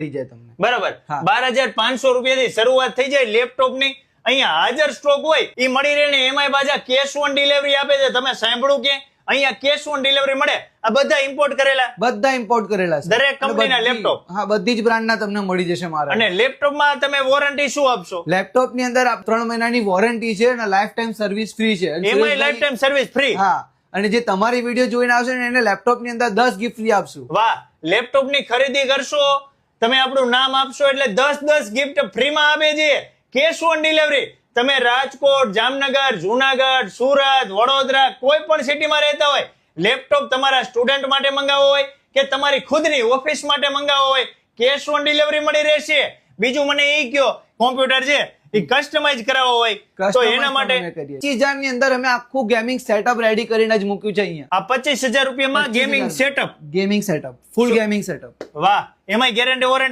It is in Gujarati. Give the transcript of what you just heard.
થઈ જાય તમને. બરાબર. બાર હજાર પાંચસો રૂપિયાથી શરૂઆત થઈ જાય લેપટોપની અહીંયા હાજર સ્ટોક હોય એ મળી રહે ને એમાંય પાછા કેશ ઓન ડિલિવરી આપે છે. તમે સાંભળ્યું કે અહીંયા કેશ ઓન ડિલિવરી મળે? આ બધા ઇમ્પોર્ટ કરેલા? બધા ઇમ્પોર્ટ કરેલા છે. દરેક કંપનીના લેપટોપ. હા બધી જ બ્રાન્ડના તમને મળી જશે મારા. અને લેપટોપમાં તમે વોરંટી શું આપશો? લેપટોપની અંદર ત્રણ મહિનાની વોરંટી છે અને લાઈફ ટાઈમ સર્વિસ ફ્રી છે Sureshbhai- life time service free હા. અને જે તમારી વીડિયો જોઈને આવશે ને એને લેપટોપની અંદર દસ ગિફ્ટ ફ્રી આપશું. વાહ. લેપટોપની ખરીદી કરશો? તમે આપણું નામ આપશો એટલે દસ દસ ગિફ્ટ ફ્રીમાં આપે છે. કેશ ઓન ડિલિવરી તમે રાજકોટ, જામનગર, જુનાગઢ, સુરત, વડોદરા, કોઈ પણ સિટીમાં રહેતા હોય લેપટોપ તમારા સ્ટુડન્ટ માટે મંગાવવો હોય કે તમારી ખુદની ઓફિસ માટે મંગાવવો હોય કેશ ઓન ડિલિવરી મળી રહેશે. બીજું મને એ કયો કોમ્પ્યુટર છે. એ કસ્ટમાઇઝ કરાવવો હોય તો એના માટે પચીસ હજારની અંદર અમે આખું ગેમિંગ સેટઅપ રેડી કરીને જ મૂક્યું છે અહીંયા. આ પચીસ હજાર રૂપિયામાં gaming setup gaming setup full gaming setup વાહ એમાં ગેરંટી વોરંટી